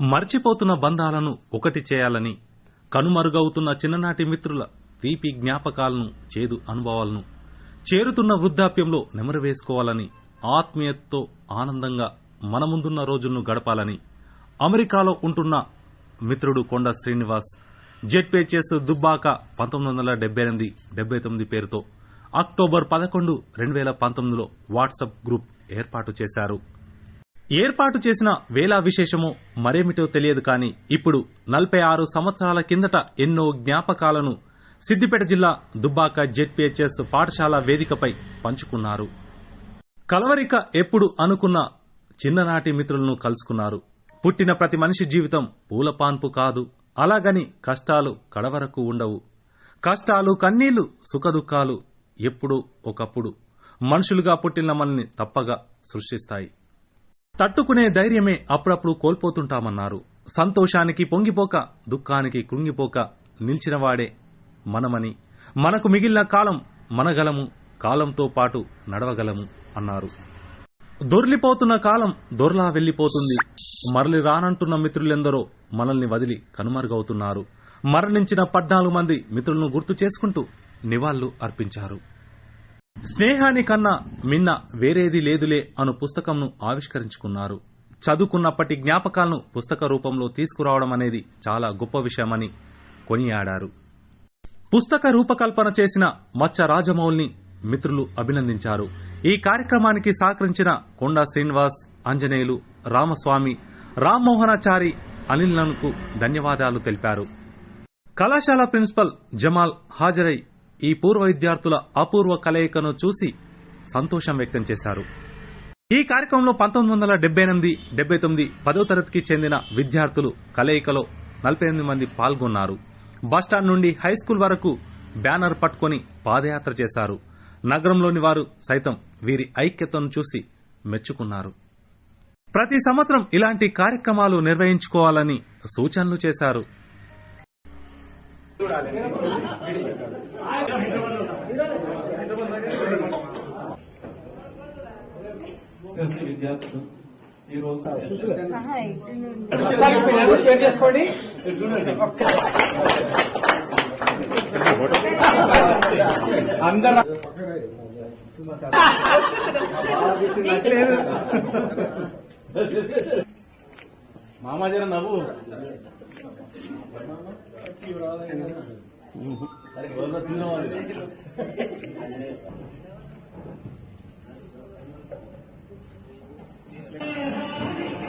మర్చిపోతున్న బంధాలను ఒకటి చేయాలని కనుమరుగవుతున్న చిన్ననాటి మిత్రుల తీపి జ్ఞాపకాలను చేదు అనుభవాలను చేరుతున్న వృద్ధాప్యంలో నెమరవేసుకోవాలని ఆత్మీయతతో ఆనందంగా మన ముందున్న రోజులను గడపాలని అమెరికాలో ఉంటున్న మిత్రుడు కొండ శ్రీనివాస్ జెడ్పీహెచ్ఎస్ దుబ్బాక పంతొమ్మిది వందల డెబ్బై ఎనిమిది డెబ్బై తొమ్మిది పేరుతో అక్టోబర్ పదకొండు రెండు వేల పంతొమ్మిదిలో వాట్సాప్ గ్రూప్ ఏర్పాటు చేశారు. ఏర్పాటు చేసిన వేలా విశేషమో మరేమిటో తెలియదు కానీ ఇప్పుడు నలభై ఆరు సంవత్సరాల కిందట ఎన్నో జ్ఞాపకాలను సిద్దిపేట జిల్లా దుబ్బాక జెడ్పీహెచ్ఎస్ పాఠశాల వేదికపై పంచుకున్నారు. కలవరిక ఎప్పుడు అనుకున్న చిన్ననాటి మిత్రులను కలుసుకున్నారు. పుట్టిన ప్రతి మనిషి జీవితం పూలపాన్పు కాదు. అలాగని కష్టాలు కడవరకు ఉండవు. కష్టాలు కన్నీళ్ళు సుఖదుఖాలు ఎప్పుడూ ఒకప్పుడు మనుషులుగా పుట్టిన మనల్ని తప్పగా సృష్టిస్తాయి. తట్టుకునే ధైర్యమే అప్పుడప్పుడు కోల్పోతుంటామన్నారు. సంతోషానికి పొంగిపోక దుఃఖానికి కృంగిపోక నిలిచినవాడే మనమని. మనకు మిగిలిన కాలం మనగలము కాలంతో పాటు నడవగలము అన్నారు. దొర్లిపోతున్న కాలం దొర్లా వెళ్ళిపోతుంది మరలి రానంటున్న మిత్రులెందరో మనల్ని వదిలి కనుమరుగవుతున్నారు. మరణించిన పద్నాలుగు మంది మిత్రులను గుర్తు చేసుకుంటూ నివాళులు అర్పించారు. స్నేహాని కన్నా మిన్న వేరేది లేదులే అను పుస్తకంను ఆవిష్కరించుకున్నారు. చదువుకున్నప్పటి జ్ఞాపకాలను పుస్తక రూపంలో తీసుకురావడం అనేది చాలా గొప్ప విషయమని కొనియాడారు. పుస్తక రూపకల్పన చేసిన మచ్చ రాజమౌళిని మిత్రులు అభినందించారు. ఈ కార్యక్రమానికి సహకరించిన కొండా శ్రీనివాస్ ఆంజనేయులు రామస్వామి రామ్మోహనాచారి అనిల్లకు ధన్యవాదాలు తెలిపారు. కళాశాల ప్రిన్సిపల్ జమాల్ హాజరై ఈ పూర్వ విద్యార్థుల అపూర్వ కలయికను చూసి సంతోషం వ్యక్తం చేశారు. ఈ కార్యక్రమంలో పంతొమ్మిది వందల డెబ్బై ఎనిమిది డెబ్బై తొమ్మిది పదో తరగతికి చెందిన విద్యార్థులు కలయికలో నలభై ఎనిమిది మంది పాల్గొన్నారు. బస్టాండ్ నుండి హైస్కూల్ వరకు బ్యానర్ పట్టుకొని పాదయాత్ర చేశారు. నగరంలోని వారు సైతం వీరి ఐక్యతను చూసి మెచ్చుకున్నారు. ప్రతి సంవత్సరం ఇలాంటి కార్యక్రమాలు నిర్వహించుకోవాలని సూచనలు చేశారు. మంది విద్యార్థులు ఈ రోజు నవ్వు. తిన్నవాళ్ళు